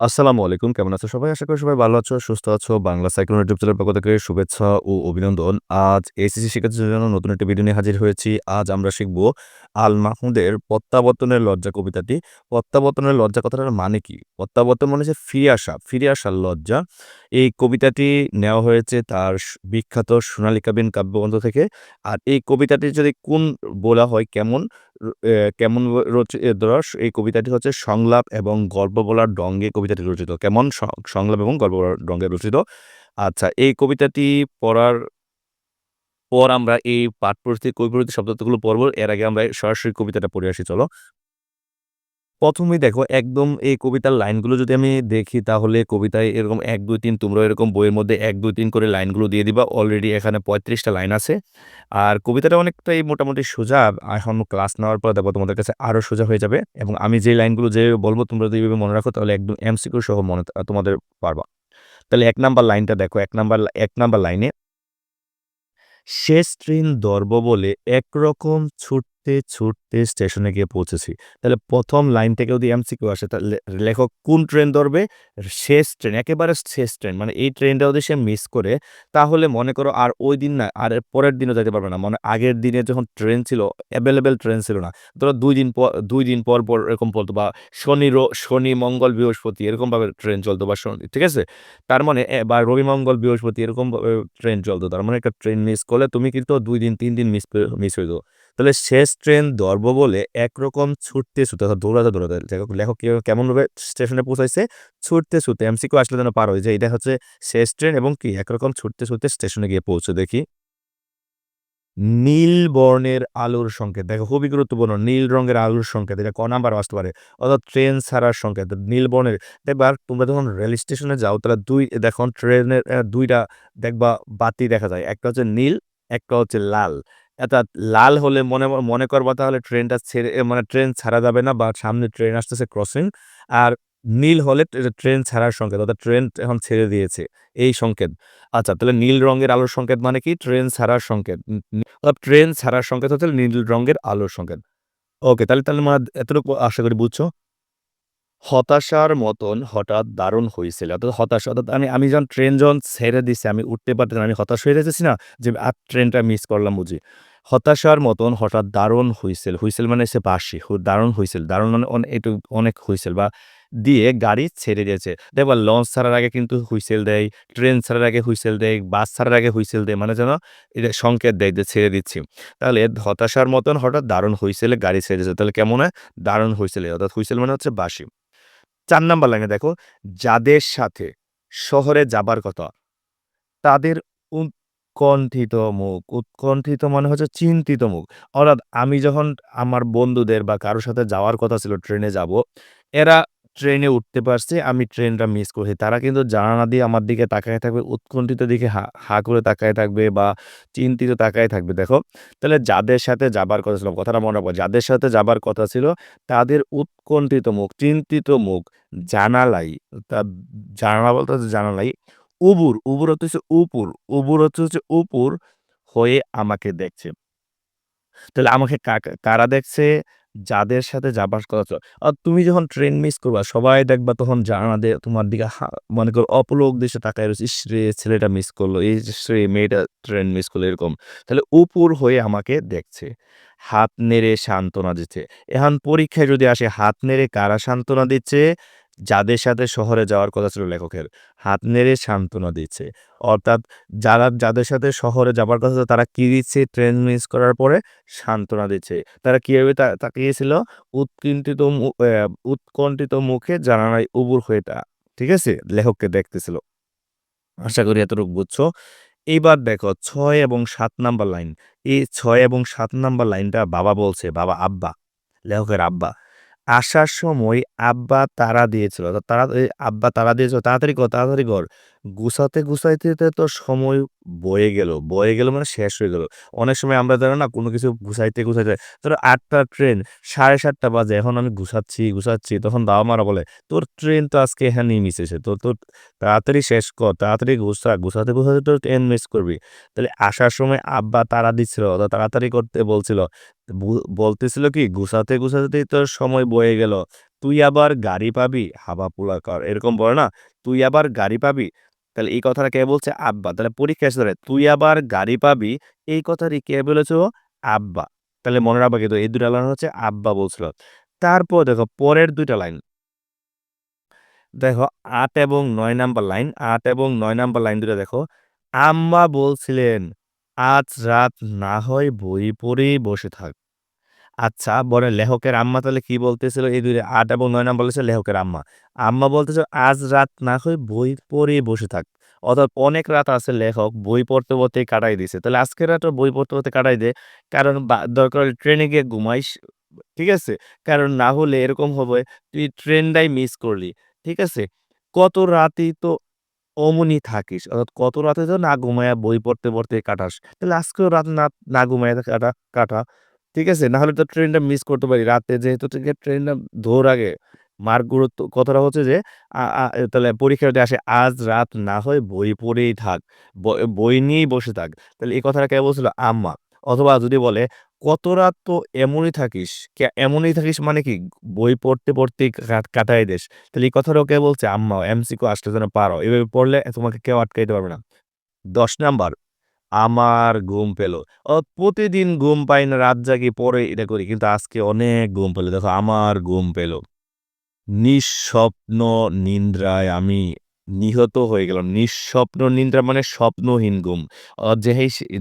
আসসালামু আলাইকুম। কেমন আছো সবাই? আশা করি সবাই ভালো আছো, সুস্থ আছো। বাংলা সাইক্লোন ইউটিউব চ্যানেলের পক্ষ থেকে শুভেচ্ছা ও অভিনন্দন। আজ এসএসসি শিক্ষার্থীদের জন্য নতুন একটি ভিডিও নিয়ে হাজির হয়েছি। আজ আমরা শিখব আল মাহমুদের 'প্রত্যাবর্তনের লজ্জা' কবিতাটি। প্রত্যাবর্তনের লজ্জা কথাটার মানে কি? প্রত্যাবর্তন মানে হচ্ছে ফিরে আসা, ফিরে আসার লজ্জা। এই কবিতাটি নেওয়া হয়েছে তার বিখ্যাত 'সোনালী কাবিন' কাব্যগ্রন্থ থেকে। আর এই কবিতাটি যদি কোন বলা হয় কেমন কেমন রচি এই কবিতাটি হচ্ছে সংলাপ এবং গল্প বলার ঢঙে কবিতাটি রচিত। কেমন? সংলাপ এবং গল্প রঙে রচিত। আচ্ছা এই কবিতাটি পড়ার পর আমরা এই পাঠ পরিস্থিতি কবি পরিস্থিতি শব্দগুলো পড়ব। এর আগে আমরা সরাসরি কবিতাটা পড়ে আসি, চলো। ১ম এই দেখো একদম এই কবিতার লাইনগুলো যদি আমি দেখি তাহলে কবিতায় এরকম ১, ২, ৩ তোমরাও এরকম বইয়ের মধ্যে ১, ২, ৩ করে লাইনগুলো দিয়ে দিবা। অলরেডি এখানে পঁয়ত্রিশটা লাইন আছে। আর কবিতাটা অনেকটাই মোটামুটি সোজা। এখন ক্লাস নেওয়ার পর দেখো তোমাদের কাছে আরও সোজা হয়ে যাবে এবং আমি যে লাইনগুলো যেভাবে বলব তোমরা যদি মনে রাখো তাহলে একদম এমসিকিউ সহ মনে তোমাদের পারবা। তাহলে এক নাম্বার লাইনটা দেখো এক নাম্বার এক নাম্বার লাইনে শেষ ট্রেন দর্ব বলে একরকম ছুটতে, ছুটতে স্টেশনে গিয়ে পৌঁছেছি। তাহলে প্রথম লাইন থেকে যদি এমসিকিউ আসে তাহলে লেখক কোন ট্রেন ধরবে? শেষ ট্রেন, একেবারে শেষ ট্রেন। মানে এই ট্রেনটা যদি সে মিস করে তাহলে মনে করো আর ওই দিন না আর পরের দিনও যেতে পারবে না। মানে আগের দিনে যখন ট্রেন ছিল অ্যাভেলেবেল ট্রেন ছিল না। ধরো দুই দিন পর দুই দিন পর, পর এরকম পড়তো বা শনি, শনি, মঙ্গল, বৃহস্পতি এরকমভাবে ট্রেন চলতো বা শনি ঠিক আছে? তার মানে বা রবি, মঙ্গল, বৃহস্পতি এরকম ভাবে ট্রেন চলতো। তার মানে একটা ট্রেন মিস করলে তুমি কিন্তু দুই দিন তিন দিন মিস মিস হইতো। তাহলে শেষ ট্রেন ধরব বলে একরকম ছুটতে, ছুটতে অর্থাৎ দৌড়াতে, দৌড়াতে লেখক কেমনভাবে স্টেশনে পৌঁছাইছে? ছুটতে, ছুটতে এমসিকিউ আসলে যেন পার পারো যে এটা হচ্ছে শেষ ট্রেন এবং কি একরকম ছুটতে, ছুটতে স্টেশনে গিয়ে পৌঁছে দেখি। নীল বর্ণের আলোর সংকেত। দেখো খুবই গুরুত্বপূর্ণ। নীল রঙের আলোর সংকেত। এটা ক নাম্বার আসতে পারে? অর্থাৎ ট্রেন ছাড়ার সংকেত। নীল বর্ণের দেখবা তোমরা যখন রেল স্টেশনে যাও তাহলে দুই দেখো ট্রেনের দুইটা দেখবা বাতি দেখা যায়। একটা হচ্ছে নীল, একটা হচ্ছে লাল। অর্থাৎ লাল হলে মনে মনে করবা তাহলে ট্রেনটা ছেড়ে মানে ট্রেন ছাড়া যাবে না বা সামনে ট্রেন আসতেছে ক্রসিং। আর নীল হলে ট্রেন ছাড়ার সংকেত। অর্থাৎ ট্রেন এখন ছেড়ে দিয়েছে। এই সংকেত। আচ্ছা তাহলে নীল রঙের আলোর সংকেত মানে কি? ট্রেন ছাড়ার সংকেত। ট্রেন ছাড়ার সংকেত হচ্ছে নীল রঙের আলোর সংকেত। ওকে, তাহলে তাহলে তোমরা এতটুকু আশা করি বুঝছ। হতাশার মতন হঠাৎ দারুণ হয়েছিল অর্থাৎ হতাশা, অর্থাৎ আমি আমি যখন ট্রেন যখন ছেড়ে দিছে, আমি উঠতে পারতেছি না। আমি হতাশ হয়ে যাইতেছি না? যে আর ট্রেনটা মিস করলাম বুঝি। হতাশার মতন হঠাৎ দারুণ হুইসেল। হুইসেল মানে হচ্ছে বাসি দারুণ হুইসেল। দারুণ মানে একটু অনেক হুইসেল বা দিয়ে গাড়ি ছেড়ে দিয়েছে। দেখবা লঞ্চ ছাড়ার আগে কিন্তু হুইসেল দেয়, ট্রেন ছাড়ার আগে হুইসেল দেয়, বাস ছাড়ার আগে হুইসেল দেয়। মানে যেন এটা সংকেত দেয় যে ছেড়ে দিচ্ছি। তাহলে হতাশার মতন হঠাৎ দারুণ হুইসেলে গাড়ি ছেড়ে দিয়েছে। তাহলে কেমন হয়? দারুণ হুইসেলে অর্থাৎ হুইসেল মানে হচ্ছে বাসি চার নাম্বার লাইনে দেখো যাদের সাথে শহরে যাবার কথা তাদের উৎকণ্ঠিত মুখ। উৎকণ্ঠিত মানে হচ্ছে চিন্তিত মুখ। অর্থাৎ আমি যখন আমার বন্ধুদের বা কারোর সাথে যাওয়ার কথা ছিল ট্রেনে যাব, এরা ট্রেনে উঠতে পারছে, আমি ট্রেনটা মিস করছি। তারা কিন্তু জানানা দিয়ে আমার দিকে তাকায় থাকবে, উৎকণ্ঠিত দিকে হা হা করে তাকায় থাকবে বা চিন্তিত তাকায় থাকবে দেখো। তাহলে যাদের সাথে যাবার কথা ছিল কথাটা মনে রাখবা। যাদের সাথে যাবার কথা ছিল তাদের উৎকণ্ঠিত মুখ, চিন্তিত মুখ জানালাই তা জানালা বলতে জানালাই উবুর, উবুর হচ্ছে উপুর, উবুর হচ্ছে উপুর হয়ে আমাকে দেখছে। তাহলে আমাকে কারা দেখছে? যাদের সাথে যাবার কথা ছিল। আর তুমি যখন ট্রেন মিস করবা সবাই দেখবা তখন জানালা দিয়ে তোমার দিকে মনে করো অপলোক দৃষ্টে তাকায় রয়েছে। ইসরে! ছেলেটা মিস করল। ইসরে! মেয়েটা ট্রেন মিস করল এরকম। তাহলে উপুর হয়ে আমাকে দেখছে। হাত নেড়ে সান্ত্বনা দিচ্ছে। এখন পরীক্ষায় যদি আসে হাত নেড়ে কারা সান্ত্বনা দিচ্ছে? যাদের সাথে শহরে যাওয়ার কথা ছিল লেখকের। হাত নেড়ে সান্ত্বনা দিচ্ছে। অর্থাৎ যারা যাদের সাথে শহরে যাবার কথা তারা কি দিচ্ছে ট্রেন মিস করার পরে? সান্ত্বনা দিচ্ছে। তারা কীভাবে তাকিয়েছিল? উৎকণ্ঠিত উৎকণ্ঠিত মুখে জানালায় উবুর হয়ে তা ঠিক আছে? লেখককে দেখতেছিল। আশা করি এতটুকু বুঝছ। এইবার দেখো ছয় এবং সাত নাম্বার লাইন। এই ছয় এবং সাত নাম্বার লাইনটা বাবা বলছে, বাবা আব্বা, লেখকের আব্বা। আসার সময় আব্বা তারা দিয়েছিল। তারা আব্বা তারা দিয়েছিল, "তাড়াতাড়ি কর, তাড়াতাড়ি কর।" গুছাতে, গুছাইতে তো সময় বয়ে গেল। বয়ে গেল মানে শেষ হয়ে গেল। অনেক সময় আমরা জানো না কোনো কিছু গুছাইতে, গুছাইতে ধরো আটটা ট্রেন সাড়ে সাতটা বাজে। এখন আমি গুছাচ্ছি, গুছাচ্ছি। তখন বাবা-মারা বলে, "তোর ট্রেন তো আজকে এখানেই মিস হইছে। তো তোর তাড়াতাড়ি শেষ কর, তাড়াতাড়ি গুছা। গুছাতে, গুছাতে তোর ট্রেন মিস করবি।" তাহলে আসার সময় আব্বা তাড়া দিচ্ছিল তাড়াতাড়ি করতে বলছিল। বলতেছিল কি? গুছাতে, গুছাতেই তোর সময় বয়ে গেল। তুই আবার গাড়ি পাবি হাবা পুলাকর এরকম বলে না তুই আবার গাড়ি পাবি তাহলে এই কথাটা কে বলছে? আব্বা। তাহলে পরীক্ষা ধরে তুই আবার গাড়ি পাবি। এই কথাটি কে বলেছ? আব্বা। তাহলে মনে রাখবা কিন্তু এই দুটা লাইন হচ্ছে আব্বা বলছিল। তারপর দেখো পরের দুইটা লাইন দেখো আট এবং নয় নাম্বার লাইন আট এবং নয় নাম্বার লাইন দুটা দেখো। আম্মা বলছিলেন, আজ রাত না হয় বই পড়ে বসে থাক। আচ্ছা বলে লেখকের আম্মা তাহলে কি বলতেছিল? এই দুই আট এবং নয় নাম্বার বলেছে লেখকের আম্মা। আম্মা বলতেছে, আজ রাত না হয় বই পড়েই বসে থাক। অর্থাৎ অনেক রাত আছে লেখক বই পড়তে, পড়তেই কাটাই দিছে। তাহলে আজকের রাতও বই পড়তে পড়তে কাটাই দে। কারণ দরকার হলে ট্রেনে গিয়ে ঘুমাইস, ঠিক আছে? কারণ না হলে এরকম হবে, তুই ট্রেনটাই মিস করলি, ঠিক আছে? কত রাতেই তো অমনি থাকিস, অর্থাৎ কত রাতে তো না ঘুমায়া বই পড়তে পড়তে কাটাস। তাহলে আজকেও রাত না না ঘুমায়া কাটা কাটা। ঠিক আছে? না হলে তো ট্রেনটা মিস করতে পারি। রাতে যেহেতু ট্রেনটা ধর আগে, মার গুরুত্ব কথাটা হচ্ছে যে তাহলে পরীক্ষাতে আসে, আজ রাত না হয় বই পড়েই থাক, বই নিয়েই বসে থাক, তাহলে এই কথাটা কে বলছিল? আম্মা। অথবা যদি বলে, কত রাত তো এমনই থাকিস? এমনই থাকিস মানে কি? বই পড়তে পড়তে কাটাই দেশ তাহলে এই কথাটাও কে বলছে? আম্মা, এমসিকিউ আসলে যেন পারো। এভাবে পড়লে তোমাকে কেউ আটকাইতে পারবে না। দশ নাম্বার। আমার ঘুম পেল। প্রতিদিন ঘুম পাই না, রাত জাগি পরে এটা করি, কিন্তু আজকে অনেক ঘুম পেল। দেখো, আমার ঘুম পেল। নিঃস্বপ্ন নিন্দ্রায় আমি নিহত হয়ে গেলাম। নিঃস্বপ্ন নিন্দ্রা মানে স্বপ্নহীন ঘুম। অ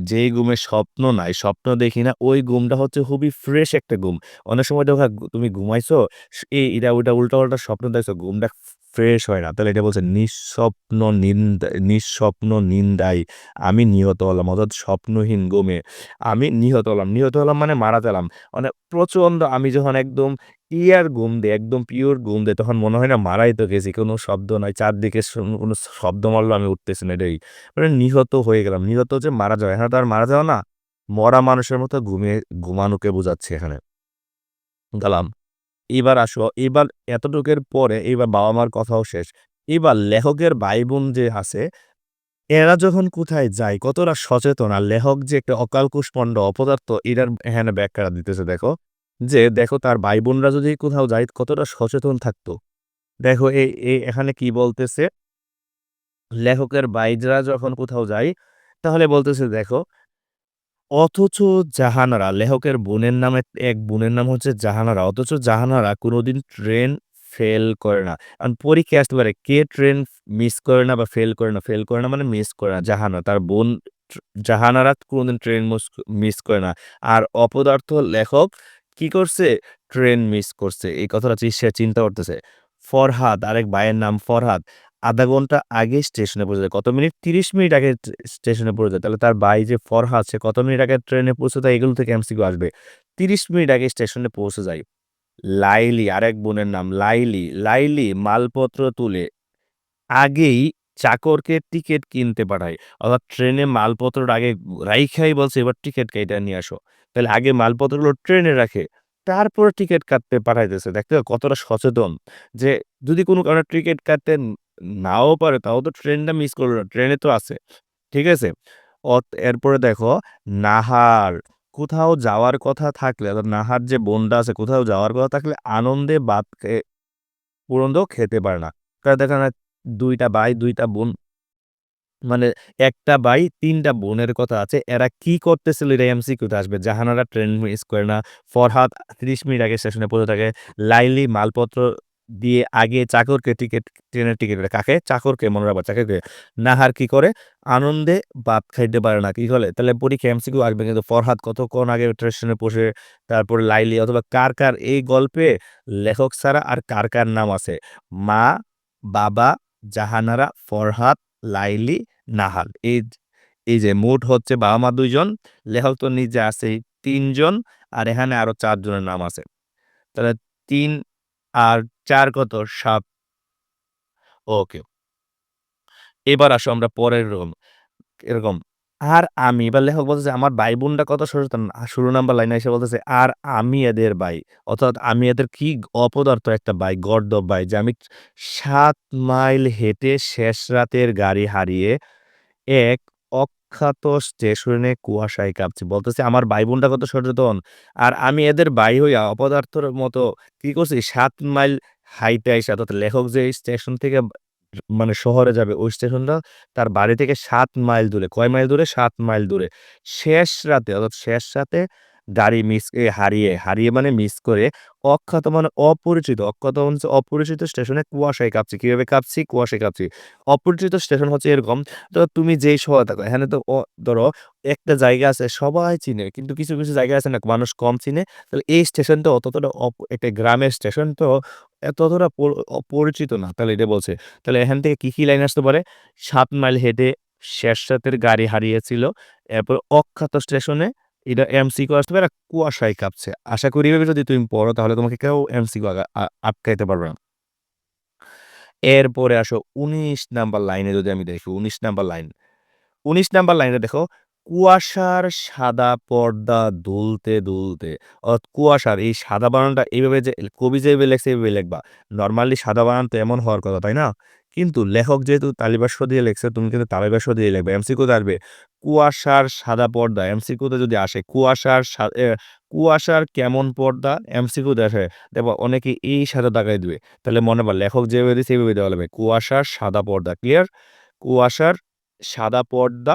যেই ঘুমে স্বপ্ন নাই, স্বপ্ন দেখি না, ওই ঘুমটা হচ্ছে খুবই ফ্রেশ একটা ঘুম। অনেক সময় দেখো তুমি ঘুমাইছো এই এটা ওইটা উল্টা পাল্টা স্বপ্ন দেখছ, ঘুমটা ফ্রেশ হয় না। তাহলে এটা বলছে নিঃস্বপ্ন নিন্দা নিঃস্বপ্ন নিন্দায় আমি নিহত হলাম, অর্থাৎ স্বপ্নহীন ঘুমে আমি নিহত হলাম। নিহত হলাম মানে মারা গেলাম। মানে প্রচণ্ড, আমি যখন একদম ক্লিয়ার ঘুম দেয়, একদম পিওর ঘুম দেয়। তখন মনে হয় না মারাই তো গেছি, কোনো শব্দ নয় চারদিকে কোনো শব্দ মারলো আমি উঠতেছি না, এটাই। মানে নিহত হয়ে গেলাম, নিহত হচ্ছে মারা যাওয়া, এখানে তো আর মারা যাওয়া না, মরা মানুষের মতো ঘুমিয়ে ঘুমানোকে বোঝাচ্ছে এখানে। গেলাম। এবার আসো, এবার এতটুকের পরে এবার বাবা মার কথাও শেষ। এবার লেখকের ভাই বোন যে আছে, এরা যখন কোথায় যায়, কতটা সচেতন, আর লেখক যে একটা অকাল কুষ্পণ্ড অপদার্থ, এটার এখানে ব্যাখ্যা দিতেছে, দেখো। যে দেখো তার ভাই বোনরা যদি কোথাও যায়, কতটা সচেতন থাকতো। দেখো এই এখানে কি বলতেছে? লেখকের বাইজরা যখন কোথাও যায়, তাহলে বলতেছে দেখো, অথচ জাহানারা, লেখকের বোনের নামে, এক বোনের নাম হচ্ছে জাহানারা, অথচ জাহানারা কোনোদিন ট্রেন ফেল করে না। কারণ পরীক্ষা আসতে পারে, কে ট্রেন মিস করে না বা ফেল করে না, ফেল করে না মানে মিস করে না জাহানা তার বোন, জাহানারা কোনোদিন ট্রেন মিস করে না। আর অপদার্থ লেখক কি করছে? ট্রেন মিস করছে। এই কথাটা সে চিন্তা করতেছে। ফরহাদ, আরেক ভাইয়ের নাম ফরহাদ, আধা ঘণ্টা আগে স্টেশনে পৌঁছে যায়। কত মিনিট? তিরিশ মিনিট আগে স্টেশনে পৌঁছে যায়। তাহলে তার ভাই যে ফরহাদ, সে কত মিনিট আগে ট্রেনে পৌঁছে যায়? এগুলো থেকে এমসিকিউ আসবে। তিরিশ মিনিট আগে স্টেশনে পৌঁছে যায়। লাইলি, আরেক বোনের নাম লাইলি। লাইলি, মালপত্র তুলে আগেই চাকরকে টিকিট কিনতে পাঠায়। অর্থাৎ ট্রেনে মালপত্রটা আগে রাইখাই বলছে, এবার টিকিট কেটে নিয়ে আসো। তাহলে আগে মালপত্রগুলো ট্রেনে রাখে, তারপর টিকিট কাটতে পাঠাইতেছে। দেখতে কতটা সচেতন যে, যদি কোনো কারণে টিকিট কাটতে নাও পারে, তাও তো ট্রেনটা মিস করল না, ট্রেনে তো আছে। ঠিক আছে? এরপরে দেখো, নাহার, কোথাও যাওয়ার কথা থাকলে, অর্থাৎ নাহার যে বোনটা আছে, কোথাও যাওয়ার কথা থাকলে আনন্দে খেয়ে পুরন্দও খেতে পারে না। তাহলে দেখা না দুইটা ভাই, দুইটা বোন। মানে একটা ভাই, তিনটা বোনের কথা আছে। এরা কি করতেছিল এটা এমসিকিউতে আসবে? জাহানারা ট্রেন মিস করে না। ফরহাদ তিরিশ মিনিট আগে স্টেশনে পৌঁছে থাকে। লাইলি মালপত্র দিয়ে আগে চাকরকে টিকিট, ট্রেনের টিকিট কাকে? চাকরকে মনে রাখবা চাকরকে। নাহার কি করে? আনন্দে ভাত খাইতে পারে না। কি করে তাহলে পরীক্ষা এমসিকিউ আসবে, কিন্তু ফরহাদ কতক্ষণ আগে স্টেশনে বসে তারপরে লাইলি অথবা কার কার এই গল্পে লেখক ছাড়া আর কার কার নাম আছে? মা, বাবা জাহানারা, ফরহাদ, লাইলি, নাহাল। এই এই যে মোট হচ্ছে বাবা মা দুইজন লেখক তো নিজে আছে তিনজন, আর এখানে আরও চারজনের নাম আছে। তাহলে তিন আর চার কত? সাত। ওকে। এবার আসো আমরা পরের রকম এরকম আর আমি এবার লেখক বলতেছে, আমার ভাই বোনটা কত সচেতন আ- শুরু নাম্বার লাইনে এসে বলতেছে, আর আমি এদের ভাই অর্থাৎ আমি এদের কি অপদার্থ একটা ভাই গর্দব ভাই, যে আমি সাত মাইল হেঁটে শেষ রাতের গাড়ি হারিয়ে এক অখ্যাত স্টেশনে কুয়াশায় কাঁপছি। বলতেছে, আমার ভাই-বোনটা কত সচেতন। আর আমি এদের ভাই হইয়া অপদার্থর মতো কি করছি সাত মাইল হাইটে আইসা, অর্থাৎ লেখক যে স্টেশন থেকে মানে শহরে যাবে ওই স্টেশনটা তার বাড়ি থেকে সাত মাইল দূরে। কয় মাইল দূরে? সাত মাইল দূরে। শেষ রাতে অর্থাৎ শেষ রাতে গাড়ি মিস হারিয়ে, হারিয়ে মানে মিস করে অখ্যাত মানে অপরিচিত। মানে হচ্ছে অপরিচিত স্টেশনে কুয়াশায় কাঁপছি। কীভাবে কাঁপছি? কুয়াশায় কাঁপছি। অপরিচিত স্টেশন হচ্ছে এরকম তো তুমি যেই শহরে থাকো এখানে তো ধরো একটা জায়গা আছে সবাই চিনে। কিন্তু কিছু, কিছু জায়গা আছে না মানুষ কম চিনে। তাহলে এই স্টেশনটা অতটা একটা গ্রামের স্টেশন তো এতটা প অপরিচিত না। তাহলে এটা বলছে। তাহলে এখান থেকে কি, কি লাইন আসতে পারে? সাত মাইল হেঁটে শেষ রাতের গাড়ি হারিয়েছিল। এরপর অখ্যাত স্টেশনে এটা এমসিকিউ আসতে পারে কুয়াশায় কাঁপছে। আশা করি এভাবে যদি তুমি পড়ো তাহলে তোমাকে কেউ এমসিকিউ আটকাইতে পারবে না। এরপরে আসো ১৯ নাম্বার লাইনে যদি আমি দেখি ১৯ নাম্বার লাইন। ১৯ নাম্বার লাইনে দেখো কুয়াশার সাদা পর্দা দুলতে, দুলতে অর্থাৎ কুয়াশার এই সাদা বানানটা এইভাবে যে কবি যেভাবে লেখছে এভাবে লিখবা। নর্মালি সাদা বানান তো এমন হওয়ার কথা, তাই না? কিন্তু লেখক যেহেতু তালিবাস্য দিয়ে লেখছে তুমি কিন্তু তালিবাস্য দিয়ে লিখবে। এমসিকিউতে আসবে কুয়াশার সাদা পর্দা এমসিকিউতে যদি আসে কুয়াশার কুয়াশার কেমন পর্দা এমসিকিউতে আসে দেখবা অনেকে এই সাথে দাগায় দিবে। তাহলে মনে পড়ে লেখক যেভাবে দিছে এভাবে দেওয়া লাগবে। কুয়াশার সাদা পর্দা। ক্লিয়ার? কুয়াশার সাদা পর্দা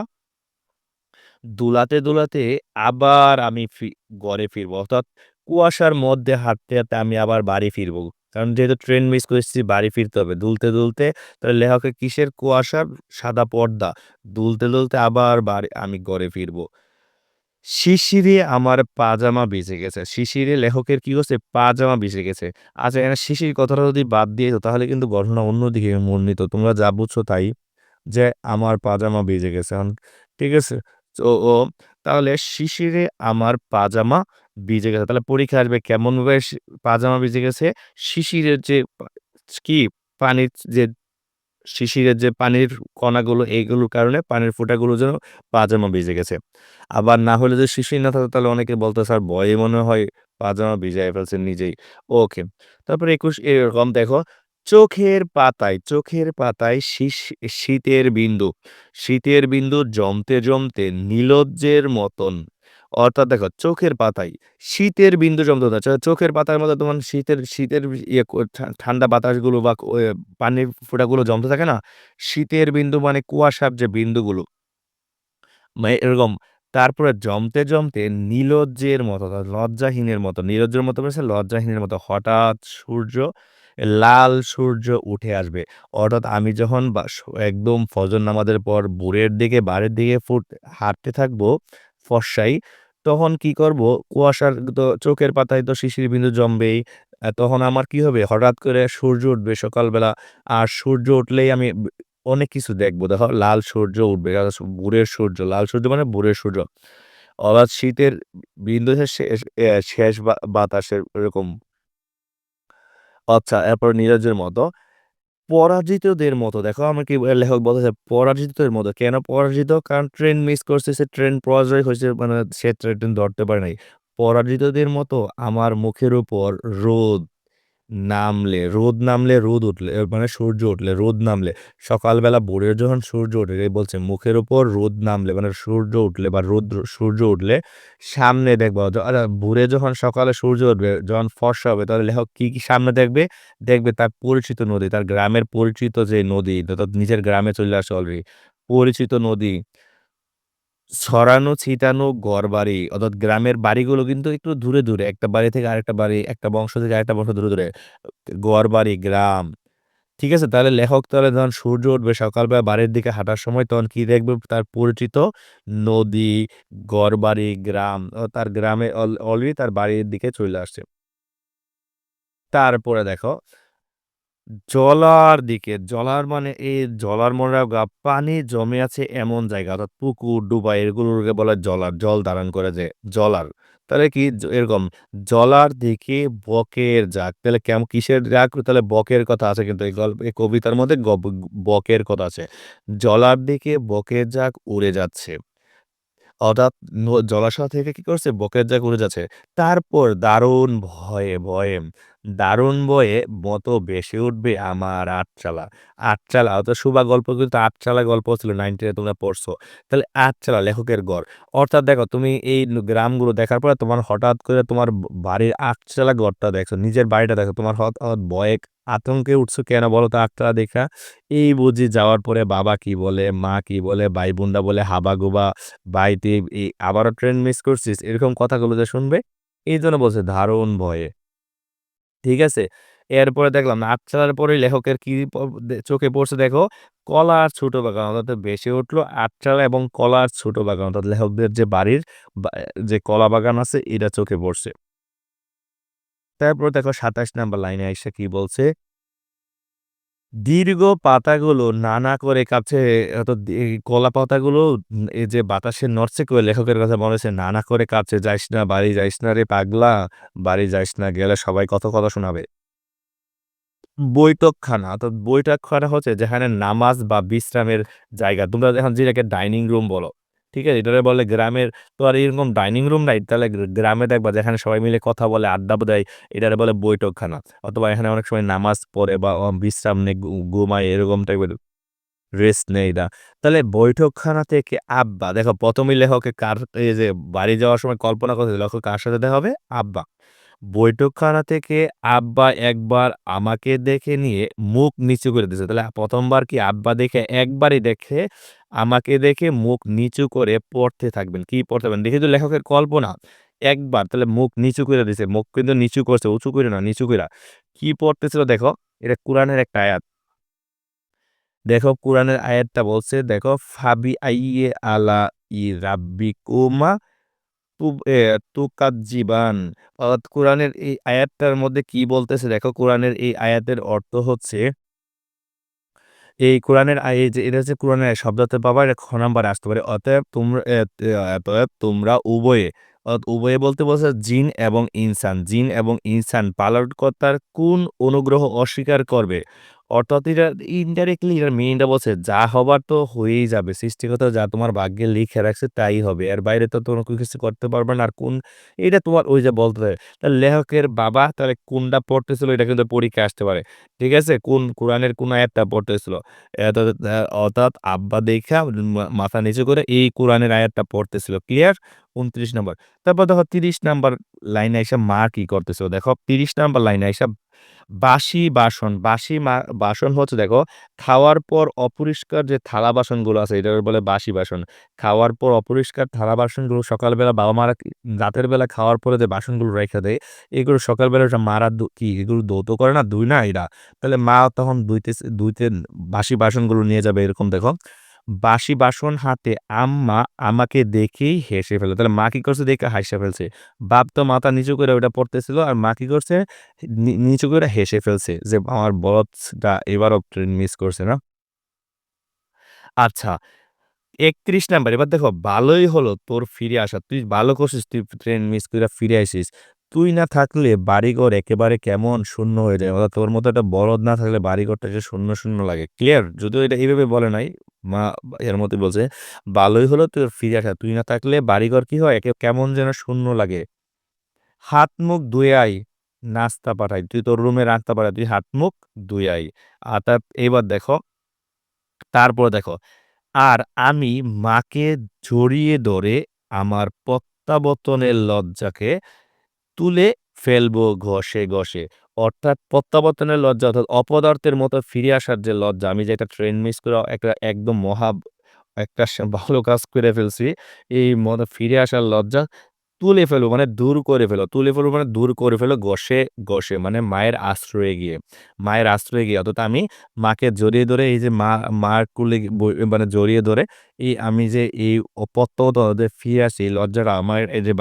দুলাতে, দুলাতে আবার আমি ফি ঘরে ফিরবো। অর্থাৎ কুয়াশার মধ্যে হাঁটতে, হাঁটতে আমি আবার বাড়ি ফিরবো। কারণ যেহেতু ট্রেন মিস করেছি বাড়ি ফিরতে হবে। দুলতে, দুলতে তাহলে লেখকের কিসের? কুয়াশার সাদা পর্দা। দুলতে, দুলতে আবার বাড়ি আমি ঘরে ফিরবো। শিশিরে আমার পাজামা ভিজে গেছে। শিশিরে লেখকের কি হচ্ছে? পাজামা ভিজে গেছে। আচ্ছা এখানে শিশির কথাটা যদি বাদ দিয়ে তাহলে কিন্তু ঘটনা অন্যদিকে মোড়। তোমরা যা বুঝছ তাই। যে আমার পাজামা ভিজে গেছে। ঠিক আছে? তো তাহলে শিশিরে আমার পাজামা ভিজে গেছে। তাহলে পরীক্ষা আসবে কেমনভাবে পাজামা ভিজে গেছে? শিশিরের যে কি পানির যে, শিশিরের যে পানির কণাগুলো, এইগুলোর কারণে পানির ফোঁটাগুলো যেন পাজামা ভিজে গেছে। আবার না হলে যদি শিশির না থাকতো তাহলে অনেকে বলতো, স্যার, ভয়ে মনে হয় পাজামা ভিজায় ফেলছেন নিজেই। ওকে। তারপরে ২১ এরকম দেখো চোখের পাতায়, চোখের পাতায় শিশ শীতের বিন্দু। শীতের বিন্দু জমতে, জমতে নীলজ্জের মতন। অর্থাৎ দেখো চোখের পাতায় শীতের বিন্দু জমতে। চোখের পাতার মধ্যে তোমার শীতের শীতের ইয়ে ঠান্ডা বাতাসগুলো বা পানির ফোঁটাগুলো জমতে থাকে না? শীতের বিন্দু মানে কুয়াশার যে বিন্দুগুলো মানে এরকম। তারপরে জমতে, জমতে নীলজ্জের মতো লজ্জাহীনের মতো। নীলজ্জের মতো বলেছে লজ্জাহীনের মতো হঠাৎ সূর্য লাল সূর্য উঠে আসবে। অর্থাৎ আমি যখন একদম ফজর নামাজের পর ভোরের দিকে বাড়ির দিকে ফুট হাঁটতে থাকব ফর্সায়, তখন কি করব? কুয়াশার তো চোখের পাতায় তো শিশির বিন্দু জমবেই। তখন আমার কি হবে? হঠাৎ করে সূর্য উঠবে সকালবেলা। আর সূর্য উঠলেই আমি অনেক কিছু দেখব। দেখো লাল সূর্য উঠবে। ভোরের সূর্য। লাল সূর্য মানে ভোরের সূর্য। অর্থাৎ শীতের বিন্দু শেষ শেষ বাতাসের এরকম। আচ্ছা এরপর নীরজের মতো। পরাজিতদের মতো, দেখো আমার কি লেখক বলতেছে, পরাজিতদের মতো। কেন পরাজিত? কারণ ট্রেন মিস করছে সে ট্রেন পরাজয় হয়েছে মানে সে ট্রেন ধরতে পারে নাই। পরাজিতদের মতো আমার মুখের উপর রোদ নামলে, রোদ নামলে রোদ উঠলে মানে সূর্য উঠলে, রোদ নামলে। সকালবেলা ভোরের যখন সূর্য এই বলছে মুখের ওপর রোদ নামলে মানে সূর্য উঠলে বা রোদ সূর্য উঠলে সামনে দেখবা য আ ভোরে যখন সকালে সূর্য উঠবে যখন ফর্সা হবে তাহলে লেখক কি, কি সামনে দেখবে? দেখবে তার পরিচিত নদী, তার গ্রামের পরিচিত যে নদী নিজের গ্রামে চলে আসছে অলরেডি। পরিচিত নদী। ছড়ানো ছিটানো ঘরবাড়ি অর্থাৎ গ্রামের বাড়িগুলো কিন্তু একটু দূরে, দূরে। একটা বাড়ি থেকে আরেকটা বাড়ি, একটা বংশ থেকে আরেকটা বংশ দূরে, দূরে। ঘরবাড়ি, গ্রাম। ঠিক আছে? তাহলে লেখক তাহলে যখন সূর্য উঠবে সকালবেলা বাড়ির দিকে হাঁটার সময় তখন কি দেখবে? তার পরিচিত নদী, ঘরবাড়ি, গ্রাম ও তার গ্রামে অল অলরেডি তার বাড়ির দিকে চলে আসছে। তারপরে দেখো জলার দিকে, জলার মানে এই জলার মনে রাখবা পানি জমে আছে এমন জায়গা অর্থাৎ পুকুর, ডুবা এগুলোকে বলে জলার। জল ধারণ করে যে জলার। তাহলে কি এরকম জলার দিকে বকের ঝাঁক। তাহলে কেম কিসের ঝাঁক? তাহলে বকের কথা আছে কিন্তু এই গল্প এই কবিতার মধ্যে গ বকের কথা আছে। জলার দিকে বকের ঝাঁক উড়ে যাচ্ছে। হঠাৎ জলাশয় থেকে কি করছে বকের জায়গায় উড়ে যাচ্ছে। তারপর দারুণ ভয়ে, ভয়ে দারুণ ভয়ে মতো ভেসে উঠবে আমার আটচালা। আটচালা অর্থাৎ সুভা গল্প কিন্তু আটচালা গল্প ছিল 9 টেন তোমরা পড়ছো। তাহলে আটচালা লেখকের গড়। অর্থাৎ দেখো তুমি এই গ্রামগুলো দেখার পরে তোমার হঠাৎ করে তোমার বাড়ির আটচালা ঘরটা দেখছ, নিজের বাড়িটা দেখো। তোমার হঠাৎ ভয়ে আতঙ্কে উঠছো কেন বলো তো আটচালা দেইখা? এই বুঝি যাওয়ার পরে বাবা কি বলে, মা কি বলে, ভাই-বোনরা বলে হাবাগোবা, ভাই তুই এই আবারও ট্রেন মিস করছিস? এরকম কথাগুলো যে শুনবে, এই জন্য বলছে দারুণ ভয়ে। ঠিক আছে? এরপরে দেখলাম আটচালার পরে লেখকের কি চোখে পড়ছে দেখো? কলার ছোট বাগান অর্থাৎ বেশি উঠল আটচালা এবং কলার ছোট বাগান অর্থাৎ লেখকদের যে বাড়ির যে কলা বাগান আছে এটা চোখে পড়ছে। তারপর দেখো ২৭ নাম্বার লাইনে আইসা কি বলছে? দীর্ঘ পাতাগুলো না, না করে কাঁপছে কলা পাতাগুলো এই যে বাতাসে নড়ছে করে লেখকের কথা মনে হচ্ছে না, না করে কাঁপছে। যাইস না, বাড়ি যাইস না রে পাগলা, বাড়ি যাইস না, গেলে সবাই কত কথা শোনাবে। বৈঠকখানা অর্থাৎ বৈঠকখানা হচ্ছে যেখানে নামাজ বা বিশ্রামের জায়গা। তোমরা এখন যেটাকে ডাইনিং রুম বলো। ঠিক আছে? এটারে বলে গ্রামের তো আর এরকম ডাইনিং রুম নাই। তাহলে গ্রামে দেখবা যেখানে সবাই মিলে কথা বলে, আড্ডা দেয়, এটারে বলে বৈঠকখানা। অথবা এখানে অনেক সময় নামাজ পড়ে বা বিশ্রাম নেই ঘুমায় এরকম টাইপের রেস্ট নেই না তাহলে বৈঠকখানা থেকে আব্বা দেখো ১ম এই লেখকে কার এই যে বাড়ি যাওয়ার সময় কল্পনা করতে লেখক কার সাথে দেখা হবে? আব্বা। বৈঠকখানা থেকে আব্বা একবার আমাকে দেখে নিয়ে মুখ নিচু করে দিয়েছে। তাহলে প্রথমবার কি আব্বা দেখে একবারই দেখে আমাকে দেখে মুখ নিচু করে পড়তে থাকবেন। কি পড়তে থাকবেন? দেখি তো লেখকের কল্পনা। একবার তাহলে মুখ নিচু করে দিছে। মুখ কিন্তু নিচু করছে, উঁচু করে না, নিচু কইরা। কি পড়তেছিল দেখো? এটা কুরআনের একটা আয়াত। দেখো কুরআনের আয়াতটা বলছে দেখো ফাবি আইয়ে আলা ই রাব্বি রাব্বিকুমা তুব এ, তুকাজ্জিবান। অর্থাৎ কুরআনের এই আয়াতটার মধ্যে কি বলতেছে দেখো, কুরআনের এই আয়াতের অর্থ হচ্ছে এই কোরআনের আ, এই যে, এটা হচ্ছে কোরআনের শব্দার্থের পাবা এটা খ নাম্বারে আসতে পারে। অতএব তোমরা অতএব তোমরা উভয়ে উভয়ে বলতে বলছে জিন এবং ইনসান। জিন এবং ইনসান পালনকর্তার কোন অনুগ্রহ অস্বীকার করবে? অর্থাৎ এটা ইনডাইরেক্টলি এটার মিনিংটা বলছে, যা হবার তো হয়েই যাবে। সৃষ্টিকর্তা যা তোমার ভাগ্যে লিখে রাখছে তাই হবে। এর বাইরে তো তোমার কিছু করতে পারবে না। আর কোন এটা তোমার ওই যে বলতে হয়। তাহলে লেখকের বাবা তাহলে কোনটা পড়তেছিল এটা কিন্তু পরীক্ষা আসতে পারে। ঠিক আছে? কোন কোরআনের কোন আয়াতটা পড়তেছিল? অর্থাৎ আব্বা দেখা মাথা নিচু করে এই কোরআনের আয়াতটা পড়তেছিল। ক্লিয়ার? ২৯ নাম্বার। তারপর দেখো ৩০ নাম্বার লাইনে আইসা মা কি করতেছে দেখো ৩০ নাম্বার লাইনে আইসা বাসি বাসন, বাসি বাসন হচ্ছে দেখো খাওয়ার পর অপরিষ্কার যে থালা বাসনগুলো আছে এটাকে বলে বাসি বাসন। খাওয়ার পর অপরিষ্কার থালা বাসনগুলো সকালবেলা বাবা-মারা রাতের বেলা খাওয়ার পরে যে বাসনগুলো রেখে দেয়, এগুলো সকালবেলা ওটা মারা কি এগুলো ধৌত করে না? দুই না এরা? তাহলে মা তখন দুইতে দুইতে বাসি বাসনগুলো নিয়ে যাবে এরকম দেখো। বাসি বাসন হাতে আম্মা আমাকে দেখেই হেসে ফেলে। তাহলে মা কি করছে দেখে হাসে ফেলছে। বাপ তো মাথা নিচু করে ওটা পড়তেছিল আর মা কি করছে? নিচু করে হেসে ফেলছে যে আমার বলদটা এবারও ট্রেন মিস করছে না? আচ্ছা ৩১ নাম্বার এবার দেখো ভালোই হলো তোর ফিরে আসা। তুই ভালো করছিস তুই ট্রেন মিস করে ফিরে আসিস তুই না থাকলে বাড়িঘর একেবারে কেমন শূন্য হয়ে যায়। অর্থাৎ তোর মতো একটা বলদ না থাকলে বাড়িঘরটা যে শূন্য, শূন্য লাগে। ক্লিয়ার? যদিও এটা এইভাবে বলে নাই। মা এর মতোই বলছে, ভালোই হলো তোর ফিরে আসা। তুই না থাকলে বাড়িঘর কি হয়? একে কেমন যেন শূন্য লাগে। হাত মুখ ধুয়ে আই, নাস্তা পাঠাই। তুই তোর রুমে নাস্তা পাঠাই। তুই হাত মুখ ধুয়ে আই। আর তা এবার দেখো তারপর দেখো আর আমি মাকে জড়িয়ে ধরে আমার প্রত্যাবর্তনের লজ্জাকে তুলে ফেলব ঘষে, ঘষে। অর্থাৎ প্রত্যাবর্তনের লজ্জা অর্থাৎ অপদার্থের মতো ফিরে আসার যে লজ্জা, আমি যে একটা ট্রেন মিস করে একটা একদম মহা একটা ভালো কাজ করে ফেলছি। এই মত ফিরে আসার লজ্জা তুলে ফেলো মানে দূর করে ফেলো। তুলে ফেলো মানে দূর করে ফেলো ঘষে, ঘষে মানে মায়ের আশ্রয়ে গিয়ে। মায়ের আশ্রয়ে গিয়ে অর্থাৎ আমি মাকে জড়িয়ে ধরে এই যে মা মার কোলে মানে জড়িয়ে ধরে এই আমি যে এই অ প্রত্যাবর্তন ফিরে আসি লজ্জাটা আমার এই যে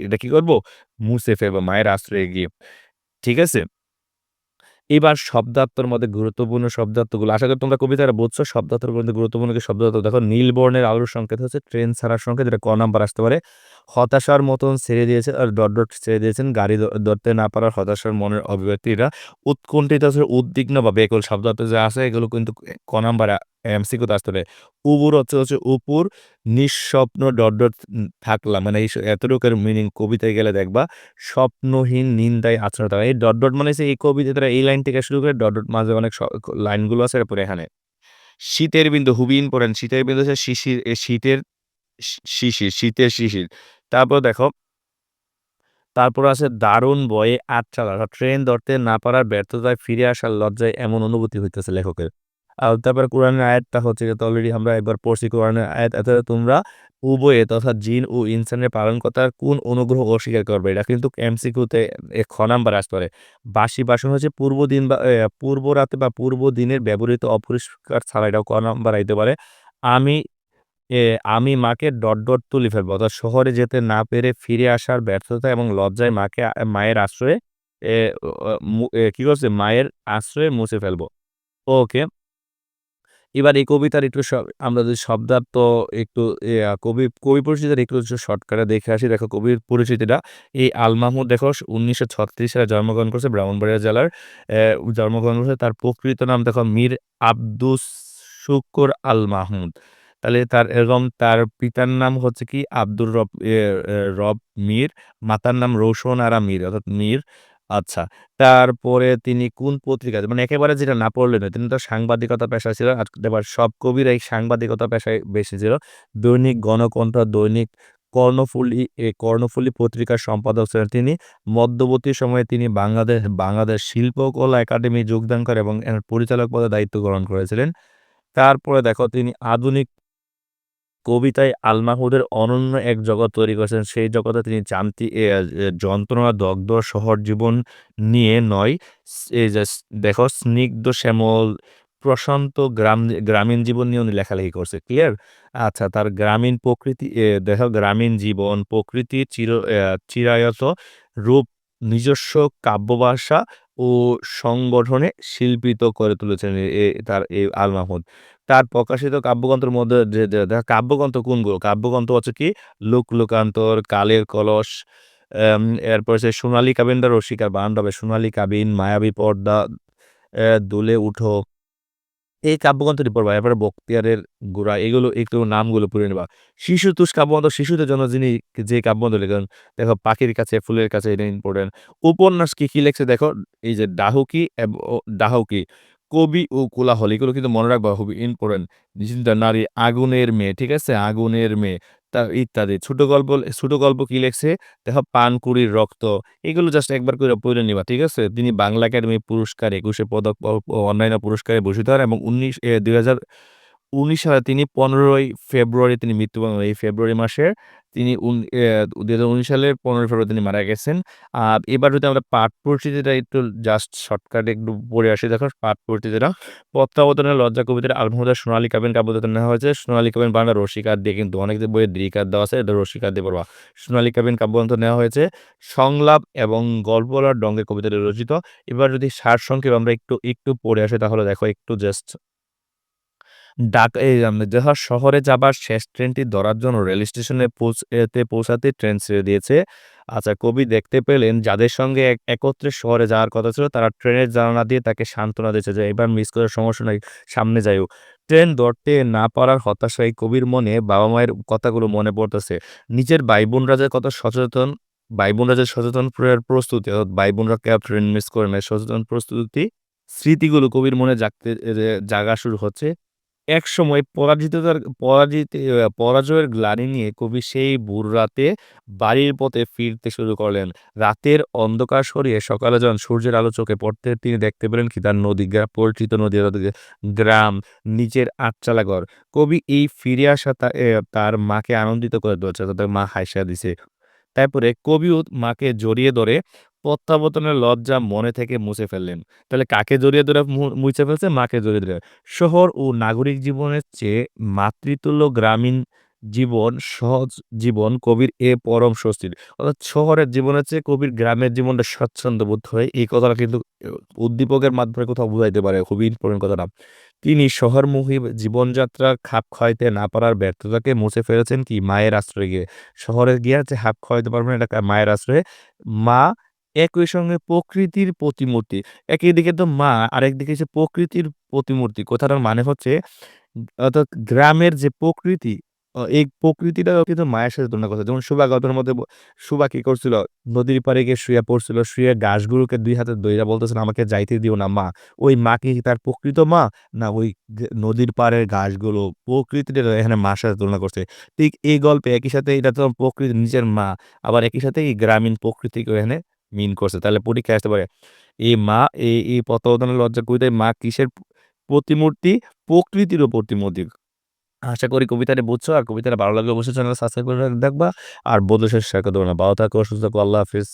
এটা কি করব মুছে ফেলব মায়ের আশ্রয়ে গিয়ে। ঠিক আছে? এবার শব্দার্থের মধ্যে গুরুত্বপূর্ণ শব্দার্থগুলো, আশা করি তোমরা কবিতারা বুঝছ। শব্দার্থের মধ্যে গুরুত্বপূর্ণ শব্দার্থ দেখো নীল বর্ণের আলোর সংকেত হচ্ছে, ট্রেন ছাড়ার সংকেত, যেটা ক নাম্বার আসতে পারে। হতাশার মতন ছেড়ে দিয়েছে আর ডট, ডট ছেড়ে দিয়েছেন গাড়ি ধরতে না পারার হতাশার মনের অভিব্যক্তি এটা। উৎকণ্ঠিত উদ্বিগ্ন বা ব্যাকুল শব্দার্থ যা আছে এগুলো কিন্তু ক নাম্বার এমসিকিউতে আসতে পারে। উবুর হচ্ছে হচ্ছে উপুর, নিঃস্বপ্ন ডট, ডট থাকলাম মানে এই এতটুকুর মিনিং কবিতায় গেলে দেখবা স্বপ্নহীন নিন্দায় আছড়ে থাকা। এই ডট, ডট মানে এই কবিতাটা এই লাইন থেকে শুরু করে ডট, ডট মাঝে অনেক লাইনগুলো আছে এরপরে এখানে। শীতের বিন্দু খুবই ইম্পোর্টেন্ট শীতের বিন্দু হচ্ছে শিশির শীতের শিশির, শীতের শিশির। তারপর দেখো তারপর আছে দারুণ বয়ে আটচালা ট্রেন ধরতে না পারার ব্যর্থতায় ফিরে আসার লজ্জায় এমন অনুভূতি হইতেছে লেখকের। আর তারপরে কোরআনের আয়াতটা হচ্ছে তো অলরেডি আমরা একবার পড়ছি কোরআনের আয়াত অর্থাৎ তোমরা উভয়ে তথা জিন ও ইনসানের পালনকর্তার কোন অনুগ্রহ অস্বীকার করবে? এটা কিন্তু এমসিকিউতে খ নাম্বার আসতে পারে। বাসি বাসন হচ্ছে পূর্ব দিন বা পূর্ব রাতে বা পূর্ব দিনের ব্যবহৃত অপরিষ্কার ছাড়া এটাও ক নাম্বার আইতে পারে। আমি এ আমি মাকে ডট, ডট তুলে ফেলব। অর্থাৎ শহরে যেতে না পেরে ফিরে আসার ব্যর্থতা এবং লজ্জায় মাকে মায়ের আশ্রয়ে কি করছে? মায়ের আশ্রয়ে মুছে ফেলব। ওকে। এবার এই কবিতার একটু আমরা যদি শব্দার্থ একটু কবি কবি পরিচিতিটা একটু শর্টকাটে দেখে আসি। দেখো কবির পরিচিতিটা এই আল মাহমুদ দেখো ১৯৩৬ সালে জন্মগ্রহণ করেছে ব্রাহ্মণবাড়িয়া জেলার জন্মগ্রহণ করেছে। তার প্রকৃত নাম দেখো মীর আব্দুস শুকুর আল মাহমুদ। তাহলে তার এরকম তার পিতার নাম হচ্ছে কি আব্দুর রব রব মীর, মাতার নাম রৌশন আরা মীর অর্থাৎ মীর। আচ্ছা। তারপরে তিনি কোন পত্রিকাতে মানে একেবারে যেটা না পড়লে নয়। তিনি তো সাংবাদিকতা পেশা ছিলেন। আর সব কবিরাই সাংবাদিকতা পেশায় বেশি ছিল। দৈনিক গণকণ্ঠ, দৈনিক কর্ণফুলী কর্ণফুলী পত্রিকার সম্পাদক ছিলেন তিনি। মধ্যবর্তী সময়ে তিনি বাংলাদেশ বাংলাদেশ শিল্পকলা একাডেমি যোগদান করে এবং এর পরিচালক পদে দায়িত্ব গ্রহণ করেছিলেন। তারপরে দেখো তিনি আধুনিক কবিতায় আল মাহমুদের অনন্য এক জগৎ তৈরি করেছেন। সেই জগতে তিনি এ যন্ত্রণা দগ্ধ শহর জীবন নিয়ে নয়। দেখো স্নিগ্ধ শ্যামল প্রশান্ত গ্রাম গ্রামীণ জীবন নিয়ে উনি লেখালেখি করছে। ক্লিয়ার? আচ্ছা তার গ্রামীণ প্রকৃতি দেখো গ্রামীণ জীবন, প্রকৃতি চির চিরায়ত রূপ নিজস্ব কাব্য ভাষা ও সংগঠনে শিল্পিত করে তুলেছেন এ তার এই আল মাহমুদ। তার প্রকাশিত কাব্যগ্রন্থের মধ্যে যে কাব্যগ্রন্থ কোনগুলো? কাব্যগ্রন্থ হচ্ছে কি লোক লোকান্তর, কালের কলস, এরপর সে সোনালী কাবিন দ্য রসিকার বান্ধবে, সোনালী কাবিন, মায়াবী পর্দা, দুলে উঠো। এই কাব্যগ্রন্থটি পড়বা। এরপরে বক্তিয়ারের গোড়া এগুলো একটু নামগুলো পড়ে নিবা। শিশুতোষ কাব্যগ্রন্থ শিশুদের জন্য যিনি যে কাব্যগ্রন্থ লেখেন দেখো পাখির কাছে ফুলের কাছে এটা ইম্পর্টেন্ট উপন্যাস কী কী লিখছে দেখো এই যে ডাহুকি ডাহুকি কবি ও কোলাহল এগুলো কিন্তু মনে রাখবা খুবই ইম্পর্টেন্ট নিশ্চিন্তা নারী, আগুনের মেয়ে, ঠিক আছে? আগুনের মেয়ে ইত্যাদি। ছোট গল্প ছোট গল্প কি লেখছে দেখো পানকুড়ির রক্ত এগুলো জাস্ট একবার করে পড়ে নিবা। ঠিক আছে? তিনি বাংলা একাডেমি পুরস্কার, একুশে পদক অন্যান্য পুরস্কারে ভূষিত হন এবং ১৯ এ ২০১৯ সালে তিনি ১৫ই ফেব্রুয়ারি তিনি মৃত্যুবরণ এই ফেব্রুয়ারি মাসের তিনি উন অ্যা ২০১৯ সালের ১৫ই ফেব্রুয়ারি তিনি মারা গেছেন। আর এবার যদি আমরা পাঠ পরিচিতিটা একটু জাস্ট শর্টকাটে একটু পড়ে আসি, দেখো পাঠ পরিচিতিটা। প্রত্যাবর্তনের লজ্জা কবিতাটা আল মাহমুদের সোনালী কাবিন কাব্যগ্রন্থ নেওয়া হয়েছে। সোনালী কাবিন বাংলা রসিকার দিয়ে কিন্তু অনেক বইয়ে দ্বিকার দেওয়া আছে। এটা রসিকার দিয়ে পড়বা। সোনালী কাবিন কাব্যগ্রন্থ নেওয়া হয়েছে। সংলাপ এবং গল্প বলার ঢঙ্গে কবিতাটি রচিত। এবার যদি সারসংক্ষেপ আমরা একটু একটু পড়ে আসি, তাহলে দেখো একটু জাস্ট ডাক যাহা শহরে যাবার শেষ ট্রেনটি ধরার জন্য রেল স্টেশনে পৌঁছতে পৌঁছাতে ট্রেন ছেড়ে দিয়েছে। আচ্ছা কবি দেখতে পেলেন যাদের সঙ্গে এক একত্রে শহরে যাওয়ার কথা ছিল তারা ট্রেনের জানালা দিয়ে তাকে সান্ত্বনা দিয়েছে যে, "এবার মিস করার সমস্যা নাই, সামনে যাইও।" ট্রেন ধরতে না পারার হতাশায় কবির মনে বাবা-মায়ের কথাগুলো মনে পড়তেছে। নিজের ভাই-বোনরা যে কত সচেতন, ভাই-বোনরা যে সচেতন প্রস্তুতি অর্থাৎ ভাই-বোনরা কেউ ট্রেন মিস করে নাই। সচেতন প্রস্তুতি স্মৃতিগুলো কবির মনে জাগতে জাগা শুরু হচ্ছে। একসময় পরাজিততার পরাজিত পরাজয়ের গ্লানি নিয়ে কবি সেই ভোর রাতে বাড়ির পথে ফিরতে শুরু করলেন। রাতের অন্ধকার সরিয়ে সকালে যখন সূর্যের আলো চোখে পড়তে তিনি দেখতে পেলেন কি তার নদী গ্রা পরিচিত নদী গ্রাম, নিজের আটচালা ঘর। কবি এই ফিরে আসা তার মাকে আনন্দিত করে তুলেছে। তাদের মা হাইসা দিছে। তারপরে কবিও মাকে জড়িয়ে ধরে প্রত্যাবর্তনের লজ্জা মনে থেকে মুছে ফেললেন। তাহলে কাকে জড়িয়ে ধরে মুছে ফেলছে? মাকে জড়িয়ে ধরে। শহর ও নাগরিক জীবনের চেয়ে মাতৃতুল্য গ্রামীণ জীবন সহজ জীবন কবির এ পরম স্বস্তির। অর্থাৎ শহরের জীবনের চেয়ে কবির গ্রামের জীবনটা স্বাচ্ছন্দ্য বোধ হয়। এই কথাটা কিন্তু উদ্দীপকের মাধ্যমে কোথাও বুঝাইতে পারে। খুবই ইম্পোর্টেন্ট কথাটা। তিনি শহরমুখী জীবনযাত্রা খাপ খাওয়াইতে না পারার ব্যর্থতাকে মুছে ফেলেছেন কি মায়ের আশ্রয়ে গিয়ে। শহরে গিয়ে খাপ খাওয়াইতে পারবেন, এটা মায়ের আশ্রয়ে। মা একই সঙ্গে প্রকৃতির প্রতিমূর্তি। একই দিকে তো মা আরেকদিকে হচ্ছে প্রকৃতির প্রতিমূর্তি। কথাটার মানে হচ্ছে অর্থাৎ গ্রামের যে প্রকৃতি এই প্রকৃতিটাও কিন্তু মায়ের সাথে তুলনা করছে। যেমন সুভা গল্পের মধ্যে সুভা কি করছিল? নদীর পাড়ে গিয়ে শুইয়া পড়ছিল। শুয়ে গাছগুলোকে দুই হাতে ধইরা বলতেছেন, "আমাকে যাইতে দিও না মা।" ওই মা কি তার প্রকৃত মা? না ওই নদীর পাড়ের গাছগুলো প্রকৃতিটা এখানে মার সাথে তুলনা করছে। ঠিক এই গল্পে একই সাথে এটা তো প্রকৃতির নিজের মা। আবার একই সাথে এই গ্রামীণ প্রকৃতিকেও এখানে মিন করছে। তাহলে পরীক্ষায় আসতে পারে। এই মা এই এই পতওদানের লজ্জা কবিতায় মা কিসের প্রতিমূর্তি? প্রকৃতিরও প্রতিমূর্তি। আশা করি কবিতাটা বুঝছ। আর কবিতাটা ভালো লাগলে অবশ্যই চ্যানেল সাবস্ক্রাইব করে দেখবা। আর বন্ধু শেষ দিবা না। ভালো থাকো, সুস্থ থাকো। আল্লাহ হাফেজ।